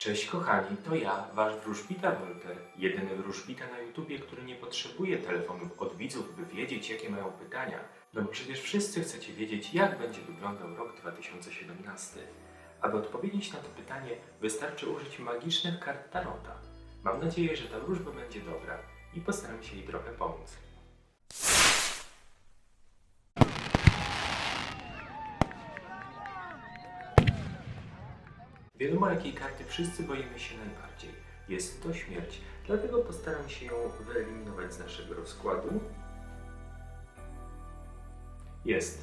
Cześć kochani, to ja, wasz wróżbita Wolter, jedyny wróżbita na YouTubie, który nie potrzebuje telefonów od widzów, by wiedzieć jakie mają pytania. No bo przecież wszyscy chcecie wiedzieć, jak będzie wyglądał rok 2017. Aby odpowiedzieć na to pytanie, wystarczy użyć magicznych kart Tarota. Mam nadzieję, że ta wróżba będzie dobra i postaram się jej trochę pomóc. Wiadomo, jakiej karty wszyscy boimy się najbardziej. Jest to śmierć, dlatego postaram się ją wyeliminować z naszego rozkładu. Jest.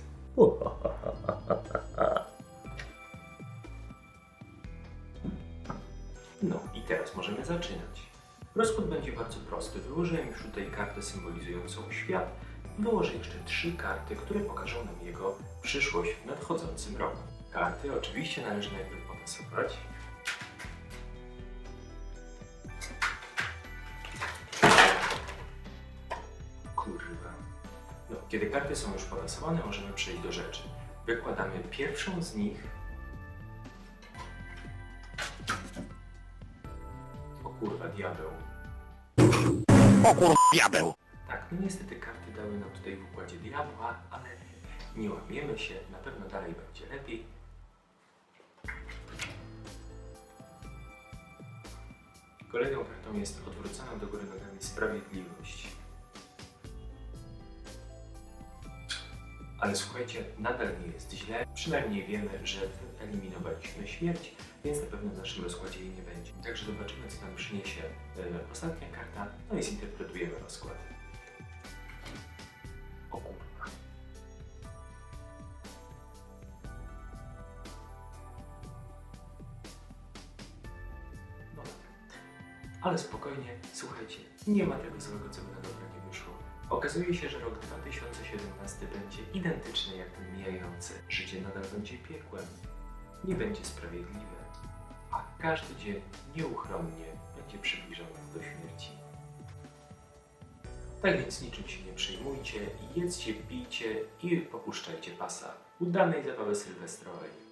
No i teraz możemy zaczynać. Rozkład będzie bardzo prosty. Wyłożyłem już tutaj kartę symbolizującą świat. Wyłożę jeszcze trzy karty, które pokażą nam jego przyszłość w nadchodzącym roku. Karty oczywiście należy najpierw potasować. Kurwa. No, kiedy karty są już potasowane, możemy przejść do rzeczy. Wykładamy pierwszą z nich. O kurwa, diabeł. O kur... diabeł! Tak, no niestety karty dały nam tutaj w układzie diabła, ale nie łamiemy się, na pewno dalej będzie lepiej. Kolejną kartą jest odwrócona do góry nogami sprawiedliwość. Ale słuchajcie, nadal nie jest źle. Przynajmniej wiemy, że wyeliminowaliśmy śmierć, więc na pewno w naszym rozkładzie jej nie będzie. Także zobaczymy, co nam przyniesie e, ostatnia karta, no i zinterpretujemy rozkład. Ale spokojnie, słuchajcie, nie ma tego złego, co by na dobre nie wyszło. Okazuje się, że rok 2017 będzie identyczny jak ten mijający. Życie nadal będzie piekłem, nie będzie sprawiedliwe, a każdy dzień nieuchronnie będzie przybliżał nas do śmierci. Tak więc niczym się nie przejmujcie, jedzcie, pijcie i popuszczajcie pasa. Udanej zabawy sylwestrowej.